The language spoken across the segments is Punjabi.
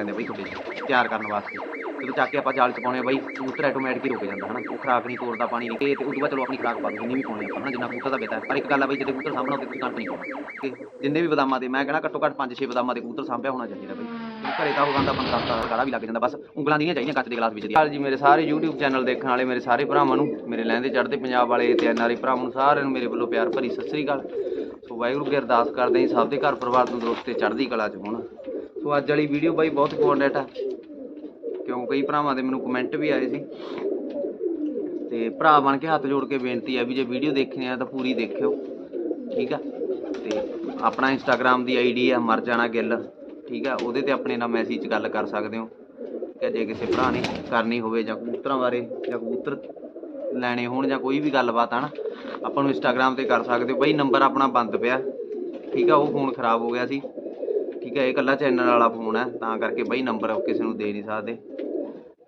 ਲੈਂਦੇ ਬਈ ਤੁਹਾਡੇ ਤਿਆਰ ਕਰਨ ਵਾਸਤੇ। ਜਦੋਂ ਚੱਕ ਕੇ ਆਪਾਂ ਜਾਲ 'ਚ ਪਾਉਣੇ ਆ ਬਈ, ਕਬੂਤਰ ਆਟੋਮੈਟਿਕ ਹੀ ਰੁਕ ਜਾਂਦਾ, ਹਨਾ? ਉਹ ਖਰਾਕ ਨਹੀਂ ਤੋੜਦਾ, ਪਾਣੀ ਨਹੀਂ। ਤੇ ਉਦੋਂ ਬਾਅਦ ਚਲੋ ਆਪਣੀ ਖਰਾਕ ਪਾ ਦੋ ਜਿੰਨੀ ਵੀ ਪਾਉਣੀ ਆਪਾਂ, ਹਨਾ? ਜਿੰਨਾ ਕਬੂਤਰ ਦਾ ਬੇਤਾ ਪਰ ਇੱਕ ਗੱਲ ਆ ਬਈ, ਜਦੋਂ ਕਬੂਤਰ ਸਾਹਮਣੇ ਹੁੰਦੇ ਕੰਟ ਨਹੀਂ ਪਾਉਣਾ ਜਿੰਨੇ ਵੀ ਬਦਾਮਾਂ ਦੇ, ਮੈਂ ਕਹਿਣਾ ਘੱਟੋ ਘੱਟ 5-6 ਬਦਾਮਾਂ ਦੇ ਕਬੂਤਰ ਸਾਂਭਿਆ ਹੋਣਾ ਚਾਹੀਦਾ ਬਈ। ਘਰੇ ਤਾਂ ਉਹ ਗੰਦਾ 15 ਦਾ ਗਾੜਾ ਵੀ ਲੱਗ ਜਾਂਦਾ। ਬਸ ਉਂਗਲਾਂ ਦੀਆਂ ਚਾਹੀਦੀਆਂ ਕੱਚ ਦੇ ਗਲਾਸ ਵਿੱਚ ਦੀ ਜੀ, ਮੇਰੇ ਸਾਰੇ YouTube ਚੈਨਲ ਦੇਖਣ ਵਾਲੇ, ਮੇਰੇ ਸਾਰੇ ਭਰਾਵਾਂ ਨੂੰ, ਮੇਰੇ ਲਹਿੰਦੇ ਚੜ੍ਹਦੇ ਪੰਜਾਬ ਵਾਲੇ ਤੇ ਐਨਆਰਆਈ ਭਰਾਵਾਂ ਨੂੰ, ਸਾਰਿਆਂ ਨੂੰ ਮੇਰੇ ਵੱਲੋਂ ਪਿਆਰ ਭਰੀ ਸਤਿ ਸ੍ਰੀ ਅਕਾਲ। ਸੋ ਵਾਹਿਗੁਰੂ ਅੱਗੇ ਅਰਦਾਸ ਕਰਦੇ ਹਾਂ ਸਭ ਦੇ ਘਰ ਪਰਿਵਾਰ ਤੰਦਰੁਸਤ ਤੇ ਚੜ੍ਹਦੀ ਕਲਾ 'ਚ ਹੋਣ। ਸੋ ਅੱਜ ਵਾਲੀ ਵੀਡੀਓ ਬਾਈ ਬਹੁਤ ਇੰਪੋਰਟੈਂਟ ਆ। ਕਿਉਂ? ਕਈ ਭਰਾਵਾਂ ਦੇ ਮੈਨੂੰ ਕਮੈਂਟ ਵੀ ਆਏ ਸੀ। ਤੇ ਭਰਾ ਬਣ ਕੇ ਹੱਥ ਜੋੜ ਕੇ ਬੇਨਤੀ ਆ ਵੀ ਜੇ ਵੀਡੀਓ ਦੇਖਣੀ ਆ ਤਾਂ ਪੂਰੀ ਦੇਖਿਓ। ਠੀਕ ਆ? ਤੇ ਆਪਣਾ ਇੰਸਟਾਗ੍ਰam ਦੀ ਆਈਡੀ ਆ ਮਰ ਜਾਣਾ ਗਿੱਲ। ਠੀਕ ਆ? ਉਹਦੇ ਤੇ ਆਪਣੇ ਨਾਲ ਮੈਸੇਜ ਗੱਲ ਕਰ ਸਕਦੇ ਹੋ। ਕਿ ਜੇ ਕਿਸੇ ਭਰਾ ਨੇ ਕਰਨੀ ਹੋਵੇ ਜਾਂ ਕਬੂਤਰਾਂ ਬਾਰੇ, ਜਾਂ ਕਬੂਤਰ ਲੈਣੇ ਹੋਣ ਜਾਂ ਕੋਈ ਵੀ ਗੱਲਬਾਤ ਆ ਨਾ ਆਪਾਂ ਨੂੰ ਇੰਸਟਾਗ੍ਰam ਤੇ ਕਰ ਸਕਦੇ ਹੋ। ਬਈ ਨੰਬਰ ਆਪਣਾ ਬੰਦ ਪਿਆ। ਠੀਕ ਆ? ਉਹ ਫੋਨ ਖਰਾਬ ਹੋ ਗਿਆ ਸੀ। ਠੀਕ ਹੈ, ਇਹ ਇਕੱਲਾ ਚੈਨਲ ਵਾਲਾ ਫੋਨ ਹੈ, ਤਾਂ ਕਰਕੇ ਬਈ ਨੰਬਰ ਕਿਸੇ ਨੂੰ ਦੇ ਨਹੀਂ ਸਕਦੇ।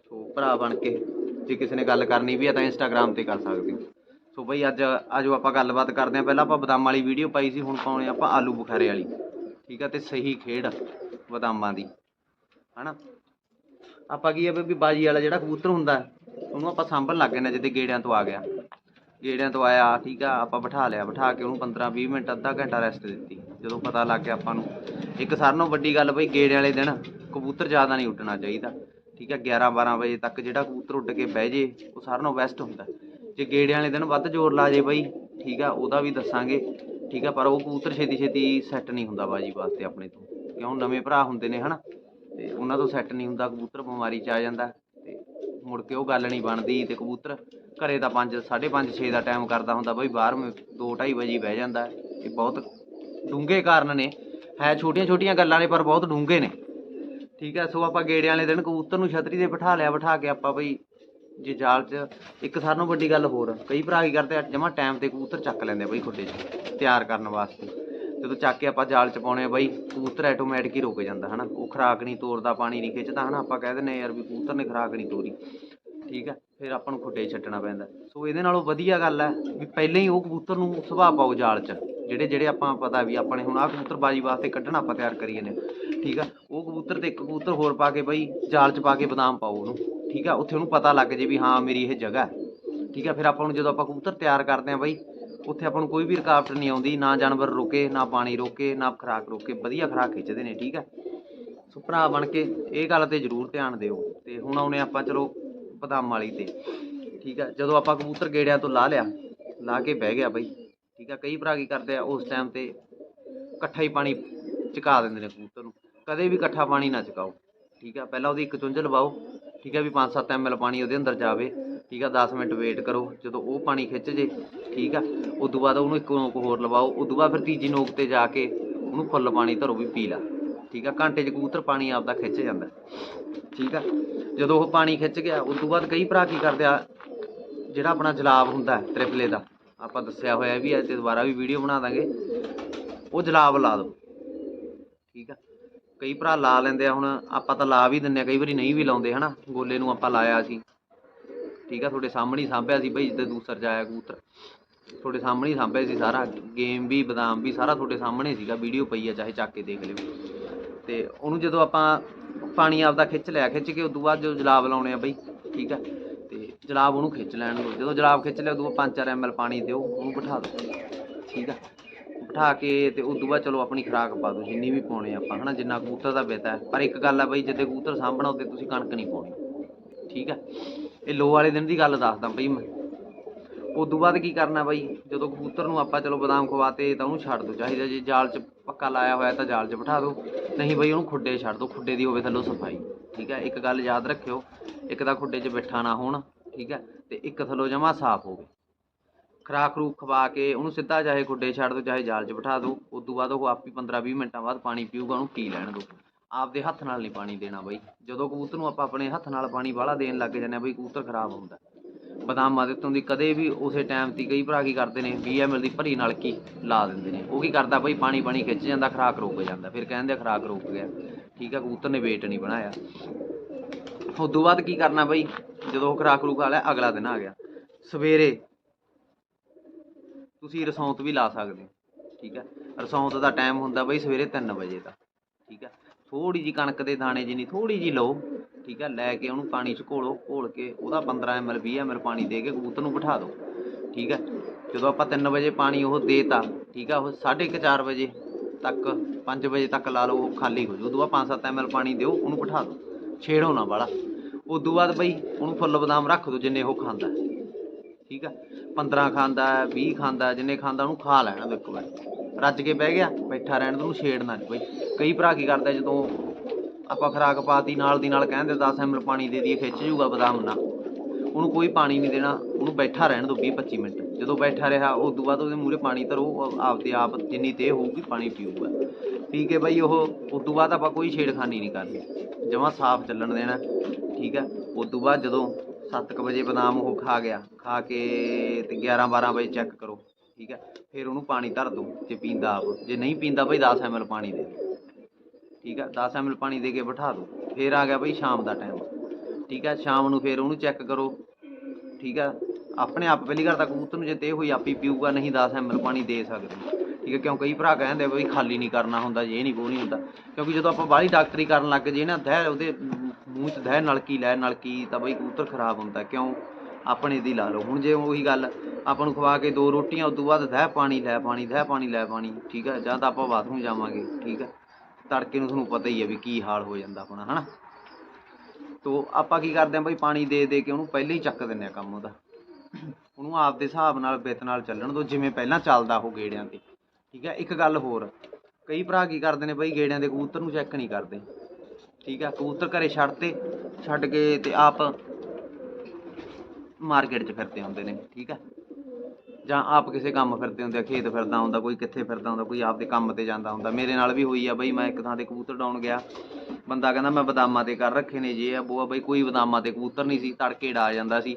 ਸੋ ਭਰਾ ਬਣ ਕੇ, ਜੇ ਕਿਸੇ ਨੇ ਗੱਲ ਕਰਨੀ ਵੀ ਹੈ ਤਾਂ ਇੰਸਟਾਗ੍ਰam ਤੇ ਕਰ ਸਕਦੇ ਹੋ। ਸੋ ਬਈ ਅੱਜ ਆਜੋ ਆਪਾਂ ਗੱਲਬਾਤ ਕਰਦੇ ਹਾਂ। ਪਹਿਲਾਂ ਆਪਾਂ ਬਦਾਮਾਂ ਵਾਲੀ ਵੀਡੀਓ ਪਾਈ ਸੀ, ਹੁਣ ਪਾਉਣੇ ਆਪਾਂ ਆਲੂ ਬੁਖਾਰੇ ਵਾਲੀ। ਠੀਕ ਹੈ, ਤੇ ਸਹੀ ਖੇਡ ਬਦਾਮਾਂ ਦੀ। ਹਨਾ? ਆਪਾਂ ਕੀ ਆ ਵੀ ਬਾਜੀ ਵਾਲਾ ਜਿਹੜਾ ਕਬੂਤਰ ਹੁੰਦਾ ਉਹਨੂੰ ਆਪਾਂ ਸਾਂਭਣ ਲੱਗ ਗਏ ਨੇ, ਜਿੱਦੇ ਗੇੜਿਆਂ ਤੋਂ ਆ ਗਿਆ। ਗੇੜਿਆਂ ਤੋਂ ਆਇਆ, ਠੀਕ ਆ, ਆਪਾਂ ਬਿਠਾ ਲਿਆ, ਬਿਠਾ ਕੇ ਉਹਨੂੰ 15 20 ਮਿੰਟ, ਅੱਧਾ ਘੰਟਾ ਰੈਸਟ ਦਿੱਤੀ। ਜਦੋਂ ਪਤਾ ਲੱਗ ਗਿਆ ਆਪਾਂ ਨੂੰ ਇੱਕ ਸਾਰਿਆਂ ਨਾਲੋਂ ਵੱਡੀ ਗੱਲ ਬਈ ਗੇੜੇ ਵਾਲੇ ਦਿਨ ਕਬੂਤਰ ਜ਼ਿਆਦਾ ਨਹੀਂ ਉੱਡਣਾ ਚਾਹੀਦਾ। ਠੀਕ ਹੈ 11 12 ਵਜੇ ਤੱਕ ਜਿਹੜਾ ਕਬੂਤਰ ਉੱਡ ਕੇ ਬਹਿ ਜੇ, ਉਹ ਸਾਰਿਆਂ ਨਾਲੋਂ ਬੈਸਟ ਹੁੰਦਾ। ਜੇ ਗੇੜੇ ਵਾਲੇ ਦਿਨ ਵੱਧ ਜ਼ੋਰ ਲਾ ਜੇ ਬਈ, ਠੀਕ ਆ ਉਹਦਾ ਵੀ ਦੱਸਾਂਗੇ। ਠੀਕ ਆ ਪਰ ਉਹ ਕਬੂਤਰ ਛੇਤੀ ਛੇਤੀ ਸੈੱਟ ਨਹੀਂ ਹੁੰਦਾ ਬਾਜੀ ਵਾਸਤੇ ਆਪਣੇ ਤੋਂ। ਕਿਉਂ? ਨਵੇਂ ਭਰਾ ਹੁੰਦੇ ਨੇ, ਹਨਾ? ਤੇ ਉਹਨਾਂ ਤੋਂ ਸੈੱਟ ਨਹੀਂ ਹੁੰਦਾ, ਕਬੂਤਰ ਬਿਮਾਰੀ ਚ ਆ ਜਾਂਦਾ। ਤੇ ਮੁੜ ਕੇ ਉਹ ਗੱਲ ਨਹੀਂ ਬਣਦੀ ਤੇ ਕਬੂਤਰ ਘਰੇ ਦਾ 5 5:30 6 ਦਾ ਟਾਈਮ ਕਰਦਾ ਹੁੰਦਾ। ਬਈ ਬਾਹਰ 2:30 ਵਜੇ ਬਹਿ ਜਾਂਦਾ। ਇਹ ਬਹੁਤ ਡੂੰਘੇ ਕਾਰਨ ਨੇ। ਹੈ ਛੋਟੀਆਂ ਛੋਟੀਆਂ ਗੱਲਾਂ ਨੇ, ਪਰ ਬਹੁਤ ਡੂੰਘੇ ਨੇ। ਠੀਕ ਹੈ ਸੋ ਆਪਾਂ ਗੇੜਿਆਂ ਵਾਲੇ ਦਿਨ ਕਬੂਤਰ ਨੂੰ ਛਤਰੀ ਤੇ ਬਿਠਾ ਲਿਆ, ਬਿਠਾ ਕੇ ਆਪਾਂ ਬਈ ਜੇ ਜਾਲ 'ਚ, ਇੱਕ ਸਾਨੂੰ ਵੱਡੀ ਗੱਲ ਹੋਰ, ਕਈ ਭਰਾ ਕੀ ਕਰਦੇ ਆ, ਜਮਾ ਟਾਈਮ ਤੇ ਕਬੂਤਰ ਚੱਕ ਲੈਂਦੇ ਆ ਬਈ ਖੁੱਡੇ 'ਚ, ਤਿਆਰ ਕਰਨ ਵਾਸਤੇ। ਜਦੋਂ ਚੱਕ ਕੇ ਆਪਾਂ ਜਾਲ 'ਚ ਪਾਉਣੇ ਬਈ, ਕਬੂਤਰ ਆਟੋਮੈਟਿਕ ਹੀ ਰੁਕ ਜਾਂਦਾ, ਹਨਾ। ਉਹ ਖਰਾਕ ਨਹੀਂ ਤੋਰਦਾ, ਪਾਣੀ ਨਹੀਂ ਖਿੱਚਦਾ, ਹਨਾ। ਆਪਾਂ ਕਹਿ ਦਿੰਦੇ ਆ ਯਾਰ ਵੀ ਕਬੂਤਰ ਨੇ ਖਰਾਕ ਨਹੀਂ ਤੋਰੀ। ਠੀਕ ਹੈ ਫਿਰ ਆਪਾਂ ਨੂੰ ਖੁੱਡੇ 'ਚ ਛੱਡਣਾ ਪੈਂਦਾ। ਸੋ ਇਹਦੇ ਨਾਲੋਂ ਵਧੀਆ ਗੱਲ ਹੈ ਵੀ ਪਹਿਲਾਂ ਹੀ ਉਹ ਕਬੂਤਰ ਨੂੰ ਸੁਭਾਅ ਪਾਓ ਜਾਲ 'ਚ। ਜਿਹੜੇ ਜਿਹੜੇ ਆਪਾਂ ਪਤਾ ਵੀ ਆਪਾਂ ਨੇ ਹੁਣ ਆਹ ਕਬੂਤਰ ਬਾਜੀ ਵਾਸਤੇ ਕੱਢਣਾ ਆਪਾਂ ਤਿਆਰ ਕਰੀਏ ਨੇ, ਠੀਕ ਆ? ਉਹ ਕਬੂਤਰ ਤੇ ਇੱਕ ਕਬੂਤਰ ਹੋਰ ਪਾ ਕੇ ਬਈ ਜਾਲ 'ਚ ਪਾ ਕੇ ਬਦਾਮ ਪਾਓ ਉਹਨੂੰ, ਠੀਕ ਆ? ਉੱਥੇ ਉਹਨੂੰ ਪਤਾ ਲੱਗ ਜੇ ਵੀ ਹਾਂ ਮੇਰੀ ਇਹ ਜਗ੍ਹਾ ਠੀਕ ਆ? ਫਿਰ ਆਪਾਂ ਨੂੰ ਜਦੋਂ ਆਪਾਂ ਕਬੂਤਰ ਤਿਆਰ ਕਰਦੇ ਆ ਬਈ, ਉੱਥੇ ਆਪਾਂ ਨੂੰ ਕੋਈ ਵੀ ਰੁਕਾਵਟ ਨਹੀਂ ਆਉਂਦੀ, ਨਾ ਜਾਨਵਰ ਰੋਕੇ, ਨਾ ਪਾਣੀ ਰੋਕੇ, ਨਾ ਖੁਰਾਕ ਰੋਕੇ, ਵਧੀਆ ਖੁਰਾਕ ਖਿੱਚਦੇ ਨੇ, ਠੀਕ ਆ? ਸੋ ਭਰਾ ਬਣ ਕੇ ਇਹ ਗੱਲ ਤੇ ਜ਼ਰੂਰ ਧਿਆਨ ਦਿਓ, ਤੇ ਹੁਣ ਆਉਨੇ ਆਪਾਂ ਚਲੋ ਬਦਾਮ ਵਾਲੀ ਤੇ, ਠੀਕ ਆ? ਜਦੋਂ ਆਪਾਂ ਕਬੂਤਰ ਗੇੜਿਆਂ ਤੋਂ ਲਾ ਲਿਆ, ਲਾ ਕੇ ਬਹਿ ਗਿਆ ਬਈ ਠੀਕ ਆ, ਕਈ ਭਰਾ ਕੀ ਕਰਦੇ ਆ, ਉਸ ਟਾਈਮ ਤੇ ਇਕੱਠਾ ਹੀ ਪਾਣੀ ਚੁਕਾ ਦਿੰਦੇ ਨੇ ਕਬੂਤਰ ਨੂੰ। ਕਦੇ ਵੀ ਇਕੱਠਾ ਪਾਣੀ ਨਾ ਚੁਕਾਓ, ਠੀਕ ਆ, ਪਹਿਲਾਂ ਉਹਦੀ ਇੱਕ ਚੁੰਝ ਲਵਾਓ ਠੀਕ ਆ ਵੀ 5-7 ml ਪਾਣੀ ਉਹਦੇ ਅੰਦਰ ਜਾਵੇ, ਠੀਕ ਆ 10 ਮਿੰਟ ਵੇਟ ਕਰੋ, ਜਦੋਂ ਉਹ ਪਾਣੀ ਖਿੱਚ ਜੇ, ਠੀਕ ਆ ਉਸ ਤੋਂ ਬਾਅਦ ਉਹਨੂੰ ਇੱਕ ਨੋਕ ਹੋਰ ਲਵਾਓ ਉਸ ਤੋਂ ਬਾਅਦ ਫਿਰ ਤੀਜੀ ਨੋਕ ਤੇ ਜਾ ਕੇ ਉਹਨੂੰ ਫੁੱਲ ਪਾਣੀ ਧਰੋ ਵੀ ਪੀ ਲਾ, ਠੀਕ ਆ, ਘੰਟੇ 'ਚ ਕਬੂਤਰ ਪਾਣੀ ਆਪਦਾ ਖਿੱਚ ਜਾਂਦਾ, ਠੀਕ ਆ। ਜਦੋਂ ਉਹ ਪਾਣੀ ਖਿੱਚ ਗਿਆ ਉਸ ਤੋਂ ਬਾਅਦ ਕਈ ਭਰਾ ਕੀ ਕਰਦੇ ਆ, ਜਿਹੜਾ ਆਪਣਾ ਜਲਾਬ ਹੁੰਦਾ ਤ੍ਰਿਪਲੇ ਦਾ ਆਪਾਂ ਦੱਸਿਆ ਹੋਇਆ ਵੀ ਹੈ ਤੇ ਦੁਬਾਰਾ ਵੀ ਵੀਡੀਓ ਬਣਾ ਦਾਂਗੇ। ਉਹ ਜਲਾਬ ਲਾ ਦਿਓ। ਠੀਕ ਆ? ਕਈ ਭਰਾ ਲਾ ਲੈਂਦੇ ਆ, ਹੁਣ ਆਪਾਂ ਤਾਂ ਲਾ ਵੀ ਦਿੰਨੇ ਆ, ਕਈ ਵਾਰੀ ਨਹੀਂ ਵੀ ਲਾਉਂਦੇ, ਹਨਾ? ਗੋਲੇ ਨੂੰ ਆਪਾਂ ਲਾਇਆ ਸੀ। ਠੀਕ ਆ? ਤੁਹਾਡੇ ਸਾਹਮਣੇ ਸਾਂਭਿਆ ਸੀ ਭਾਈ ਜਿੱਦਾਂ ਦੂਸਰ ਜਾਇਆ ਕਬੂਤਰ। ਤੁਹਾਡੇ ਸਾਹਮਣੇ ਸਾਂਭਿਆ ਸੀ ਸਾਰਾ। ਗੇਮ ਵੀ, ਬਦਾਮ ਵੀ, ਸਾਰਾ ਤੁਹਾਡੇ ਸਾਹਮਣੇ ਸੀਗਾ। ਵੀਡੀਓ ਪਈ ਆ, ਚਾਹੇ ਚੱਕ ਕੇ ਦੇਖ ਲਿਓ। ਤੇ ਉਹਨੂੰ ਜਦੋਂ ਆਪਾਂ ਪਾਣੀ ਆਪਦਾ ਖਿੱਚ ਲਿਆ, ਖਿੱਚ ਕੇ ਉਦੋਂ ਬਾਅਦ ਜਦੋਂ ਜਲਾਬ ਲਾਉਣੇ ਆ ਬਈ, ਠੀਕ ਆ? ਤੇ ਜਲਾਬ ਉਹਨੂੰ ਖਿੱਚ ਲੈਣ ਦਿਓ ਜਦੋਂ ਜਲਾਬ ਖਿੱਚ ਲਿਆ, ਉਦੋਂ 5-4 ml ਪਾਣੀ ਦਿਓ, ਉਹਨੂੰ ਬਿਠਾ ਦਿਓ। ਠੀਕ ਆ? ਬਿਠਾ ਕੇ ਤੇ ਉਦੋਂ ਬਾਅਦ ਚਲੋ ਆਪਣੀ ਖੁਰਾਕ ਪਾ ਦਿਓ, ਜਿੰਨੀ ਵੀ ਪਾਉਣੀ ਆਪਾਂ, ਹਨਾ? ਜਿੰਨਾ ਕਬੂਤਰ ਦਾ ਬਿਤਾ ਹੈ ਪਰ ਇੱਕ ਗੱਲ ਆ ਬਈ, ਜਿੱਦੇ ਕਬੂਤਰ ਸਾਂਭਣਾ ਉੱਤੇ ਤੁਸੀਂ ਕਣਕ ਨਹੀਂ ਪਾਉਣੀ। ਠੀਕ ਆ? ਇਹ ਲੋ ਵਾਲੇ ਦਿਨ ਦੀ ਗੱਲ ਦੱਸਦਾ ਬਈ ਮੈਂ। ਉਦੋਂ ਬਾਅਦ ਕੀ ਕਰਨਾ ਬਈ? ਜਦੋਂ ਕਬੂਤਰ ਨੂੰ ਆਪਾਂ ਚਲੋ ਬਦਾਮ ਖਵਾਤੇ, ਤਾਂ ਉਹਨੂੰ ਛੱਡ ਦਿਓ। ਚਾਹੀਦਾ ਜੇ ਜਾਲ 'ਚ ਪੱਕਾ ਲਾਇਆ ਹੋਇਆ, ਤਾਂ ਜਾਲ 'ਚ ਬਿਠਾ ਦਿਓ। ਨਹੀਂ ਬਈ, ਉਹਨੂੰ ਖੁੱਡੇ ਛੱਡ ਦਿਓ। ਖੁੱਡੇ ਦੀ ਹੋਵੇ ਥੱਲੋਂ ਸਫ਼ਾਈ। ਠੀਕ ਹੈ ਇੱਕ ਗੱਲ ਯਾਦ ਰੱਖਿਓ, ਇੱਕ ਤਾਂ ਖੁੱਡੇ 'ਚ ਬੈਠਾ ਨਾ ਹੋਣ। ਠੀਕ ਹੈ, ਤੇ ਇੱਕ ਥੱਲੋਂ ਜਮਾ ਸਾਫ਼ ਹੋਵੇ ਖਰਾਕ ਖਰੂਕ ਖਵਾ ਕੇ ਉਹਨੂੰ ਸਿੱਧਾ ਚਾਹੇ ਖੁੱਡੇ ਛੱਡ ਦਿਓ ਚਾਹੇ ਜਾਲ 'ਚ ਬਿਠਾ ਦਿਓ ਉਸ ਤੋਂ ਬਾਅਦ ਉਹ ਆਪ ਹੀ 15-20 ਮਿੰਟਾਂ ਬਾਅਦ ਪਾਣੀ ਪੀਊਗਾ, ਉਹਨੂੰ ਪੀ ਲੈਣ ਦਿਓ ਆਪਦੇ ਹੱਥ ਨਾਲ ਨਹੀਂ ਪਾਣੀ ਦੇਣਾ ਬਈ। ਜਦੋਂ ਕਬੂਤਰ ਨੂੰ ਆਪਾਂ ਆਪਣੇ ਹੱਥ ਨਾਲ ਪਾਣੀ ਵਾਲਾ ਦੇਣ ਲੱਗ ਜਾਂਦੇ ਆ ਬਈ, ਕਬੂਤਰ ਖਰਾਬ ਹੁੰਦਾ। ਬਦਾਮਾਂ ਦੇ ਉੱਤੋਂ ਦੀ ਕਦੇ ਵੀ ਉਸੇ ਟਾਈਮ ਤੇ ਕਈ ਭਰਾ ਕੀ ਕਰਦੇ ਨੇ 20 ml ਦੀ ਭਰੀ ਨਲਕੀ ਲਾ ਦਿੰਦੇ ਨੇ। ਉਹ ਕੀ ਕਰਦਾ ਬਈ, ਪਾਣੀ ਪਾਣੀ ਖਿੱਚ ਜਾਂਦਾ, ਖਰਾਕ ਰੁਕ ਜਾਂਦਾ। ਫਿਰ ਕਹਿੰਦੇ ਆ ਖਰਾਕ ਰੁਕ ਗਿਆ। ਠੀਕ ਆ ਕਬੂਤਰ ਨੇ ਵੇਟ ਨਹੀਂ ਬਣਾਇਆ। ਉਸ ਤੋਂ ਬਾਅਦ ਕੀ ਕਰਨਾ ਬਈ? ਜਦੋਂ ਉਹ ਖਰਾਕ ਰੁਕ ਆ ਲਿਆ, ਅਗਲਾ ਦਿਨ ਆ ਗਿਆ। ਸਵੇਰੇ ਤੁਸੀਂ ਰਸੌਂਤ ਵੀ ਲਾ ਸਕਦੇ ਹੋ, ਠੀਕ ਹੈ? ਰਸੌਂਤ ਦਾ ਟਾਈਮ ਹੁੰਦਾ ਬਈ ਸਵੇਰੇ 3 ਵਜੇ ਦਾ, ਠੀਕ ਹੈ? ਥੋੜੀ ਜੀ ਕਣਕ ਦੇ ਦਾਣੇ ਜਿੰਨੀ ਥੋੜੀ ਜੀ ਲਓ, ਠੀਕ ਹੈ? ਲੈ ਕੇ ਉਹਨੂੰ ਪਾਣੀ 'ਚ ਘੋਲੋ, ਘੋਲ ਕੇ ਉਹਦਾ 15 ml 20 ml ਪਾਣੀ ਦੇ ਕੇ ਕਬੂਤਰ ਨੂੰ ਬਿਠਾ ਦਿਓ, ਠੀਕ ਹੈ? ਜਦੋਂ ਆਪਾਂ 3 ਵਜੇ ਪਾਣੀ ਉਹ ਦੇਤਾ, ਠੀਕ ਹੈ? ਉਹ 4:30 ਵਜੇ ਤੱਕ 5 ਵਜੇ ਤੱਕ ਲਾ ਲਓ, ਉਹ ਖਾਲੀ ਹੋ ਜਾਊ। ਉਦੋਂ ਬਾਅਦ 5-7 ml ਪਾਣੀ ਦਿਓ, ਉਹਨੂੰ ਬਿਠਾ ਦਿਓ। ਛੇੜੋ ਨਾ ਵਾਲਾ। ਉਦੋਂ ਬਾਅਦ ਬਈ ਉਹਨੂੰ ਫੁੱਲ ਬਦਾਮ ਰੱਖ ਦਿਓ ਜਿੰਨੇ ਉਹ ਖਾਂਦਾ ਠੀਕ ਹੈ 15 ਖਾਂਦਾ ਹੈ, 20 ਖਾਂਦਾ ਜਿੰਨੇ ਖਾਂਦਾ ਉਹਨੂੰ ਖਾ ਲੈਣਾ ਦੋ ਇੱਕ ਵਾਰ ਰੱਜ ਕੇ ਬਹਿ ਗਿਆ ਬੈਠਾ ਰਹਿਣ ਦੇ ਉਹਨੂੰ ਛੇੜਨਾ ਨਹੀਂ ਬਈ। ਕਈ ਭਰਾ ਕੀ ਕਰਦੇ ਜਦੋਂ ਆਪਾਂ ਖਰਾਕ ਪਾਤੀ ਨਾਲ ਦੀ ਨਾਲ ਕਹਿੰਦੇ 10 ਐਮਲ ਪਾਣੀ ਦੇ ਦਈਏ ਖਿੱਚ ਜੂਗਾ ਬਦਾਮ ਨਾ ਉਹਨੂੰ ਕੋਈ ਪਾਣੀ ਨਹੀਂ ਦੇਣਾ, ਉਹਨੂੰ ਬੈਠਾ ਰਹਿਣ ਦਿਓ 20 25 ਮਿੰਟ। ਜਦੋਂ ਬੈਠਾ ਰਿਹਾ, ਉਸ ਤੋਂ ਬਾਅਦ ਉਹਦੇ ਮੂਹਰੇ ਪਾਣੀ ਧਰੋ ਆਪਦੇ ਆਪ ਜਿੰਨੀ ਤੇ ਹੋਊਗੀ ਪਾਣੀ ਪੀਊਗਾ। ਪੀ ਕੇ ਬਈ, ਉਹ ਉਸ ਤੋਂ ਬਾਅਦ ਆਪਾਂ ਕੋਈ ਛੇੜਖਾਨੀ ਨਹੀਂ ਕਰਨੀ ਜਮਾਂ ਸਾਫ਼ ਚੱਲਣ ਦੇਣਾ, ਠੀਕ ਹੈ। ਉਸ ਤੋਂ ਬਾਅਦ ਜਦੋਂ 7:00 ਵਜੇ ਬਦਾਮ ਉਹ ਖਾ ਗਿਆ, ਖਾ ਕੇ ਤੇ 11 12 ਵਜੇ ਚੈੱਕ ਕਰੋ, ਠੀਕ ਹੈ। ਫਿਰ ਉਹਨੂੰ ਪਾਣੀ ਧਰ ਦਿਓ, ਜੇ ਪੀਂਦਾ ਆਪ। ਜੇ ਨਹੀਂ ਪੀਂਦਾ ਬਈ 10 ml ਪਾਣੀ ਦੇ ਦਿਓ। ਠੀਕ ਹੈ 10 ml ਪਾਣੀ ਦੇ ਕੇ ਬਿਠਾ ਦਿਓ। ਫਿਰ ਆ ਗਿਆ ਬਈ, ਸ਼ਾਮ ਦਾ ਟਾਈਮ ਠੀਕ ਹੈ ਸ਼ਾਮ ਨੂੰ ਫਿਰ ਉਹਨੂੰ ਚੈੱਕ ਕਰੋ, ਠੀਕ ਹੈ ਆਪਣੇ ਆਪ ਪਹਿਲੀ ਗੱਲ ਤਾਂ ਕਬੂਤਰ ਨੂੰ ਜੇ ਤੇ ਹੋਈ ਆਪੀ ਪੀਊਗਾ, ਨਹੀਂ 10 ml ਪਾਣੀ ਦੇ ਸਕਦੇ। ਠੀਕ ਹੈ ਕਿਉਂ ਕਈ ਭਰਾ ਕਹਿੰਦੇ ਆ ਬਈ ਖਾਲੀ ਨਹੀਂ ਕਰਨਾ ਹੁੰਦਾ, ਜੇ ਨਹੀਂ, ਉਹ ਨਹੀਂ ਹੁੰਦਾ। ਕਿਉਂਕਿ ਜਦੋਂ ਆਪਾਂ ਬਾਹਲੀ ਡਾਕਟਰੀ ਕਰਨ ਲੱਗ ਜੇ ਨਾ, ਦਹਿ ਉਹਦੇ ਮੂੰਹ 'ਚ ਦਹਿ ਨਲਕੀ ਲੈ, ਨਲਕੀ ਤਾਂ ਬਈ ਕਬੂਤਰ ਖਰਾਬ ਹੁੰਦਾ, ਕਿਉਂ? ਆਪਣੇ ਦੀ ਲਾ ਲਓ। ਹੁਣ ਜੇ ਉਹੀ ਗੱਲ, ਆਪਾਂ ਨੂੰ ਖਵਾ ਕੇ ਦੋ ਰੋਟੀਆਂ, ਉਸ ਤੋਂ ਬਾਅਦ ਦਹਿ ਪਾਣੀ, ਲੈ ਪਾਣੀ, ਦਹਿ ਪਾਣੀ, ਲੈ ਪਾਣੀ, ਠੀਕ ਹੈ ਜਾਂ ਤਾਂ ਆਪਾਂ ਬਾਥਰੂਮ ਜਾਵਾਂਗੇ, ਠੀਕ ਹੈ ਤੜਕੇ ਨੂੰ ਤੁਹਾਨੂੰ ਪਤਾ ਹੀ ਹੈ ਵੀ ਕੀ ਹਾਲ ਹੋ ਜਾਂਦਾ ਆਪਣਾ, ਹਨਾ? ਤੋ ਆਪਾਂ ਕੀ ਕਰਦੇ ਆਂ ਬਈ ਪਾਣੀ ਦੇ ਦੇ ਕੇ ਉਹਨੂੰ ਪਹਿਲੇ ਹੀ ਚੱਕ ਦਿੰਦੇ ਆ ਕੰਮ ਉਹਦਾ। ਉਹਨੂੰ ਆਪ ਦੇ ਹਿਸਾਬ ਨਾਲ ਬਿੱਤ ਨਾਲ ਚੱਲਣ ਦੋ, ਜਿਵੇਂ ਪਹਿਲਾਂ ਚੱਲਦਾ ਉਹ ਗੇੜਿਆਂ ਤੇ। ਠੀਕ ਹੈ, ਇੱਕ ਗੱਲ ਹੋਰ। ਕਈ ਭਰਾ ਕੀ ਕਰਦੇ ਨੇ ਬਈ ਗੇੜਿਆਂ ਦੇ ਕਬੂਤਰ ਨੂੰ ਚੈੱਕ ਨਹੀਂ ਕਰਦੇ। ਠੀਕ ਹੈ, ਕਬੂਤਰ ਘਰੇ ਛੱਡਤੇ ਛੱਡ ਕੇ ਤੇ ਆਪ ਮਾਰਕੀਟ 'ਚ ਫਿਰਦੇ ਹੁੰਦੇ ਨੇ। ਠੀਕ ਹੈ, ਜਾਂ ਆਪ ਕਿਸੇ ਕੰਮ ਫਿਰਦੇ ਹੁੰਦੇ ਆ, ਖੇਤ ਫਿਰਦਾ ਹੁੰਦਾ, ਕੋਈ ਕਿੱਥੇ ਫਿਰਦਾ ਹੁੰਦਾ, ਕੋਈ ਆਪਦੇ ਕੰਮ ਤੇ ਜਾਂਦਾ ਹੁੰਦਾ। ਮੇਰੇ ਨਾਲ ਵੀ ਹੋਈ ਆ ਬਈ, ਮੈਂ ਇੱਕ ਥਾਂ ਤੇ ਕਬੂਤਰ ਡਾਉਣ ਗਿਆ। ਬੰਦਾ ਕਹਿੰਦਾ ਮੈਂ ਬਦਾਮਾਂ ਤੇ ਕਰ ਰੱਖੇ ਨੇ ਜੇ ਆ ਬੋਆ ਬਈ, ਕੋਈ ਬਦਾਮਾਂ ਤੇ ਕਬੂਤਰ ਨਹੀਂ ਸੀ, ਤੜਕੇ ਡਾ ਜਾਂਦਾ ਸੀ।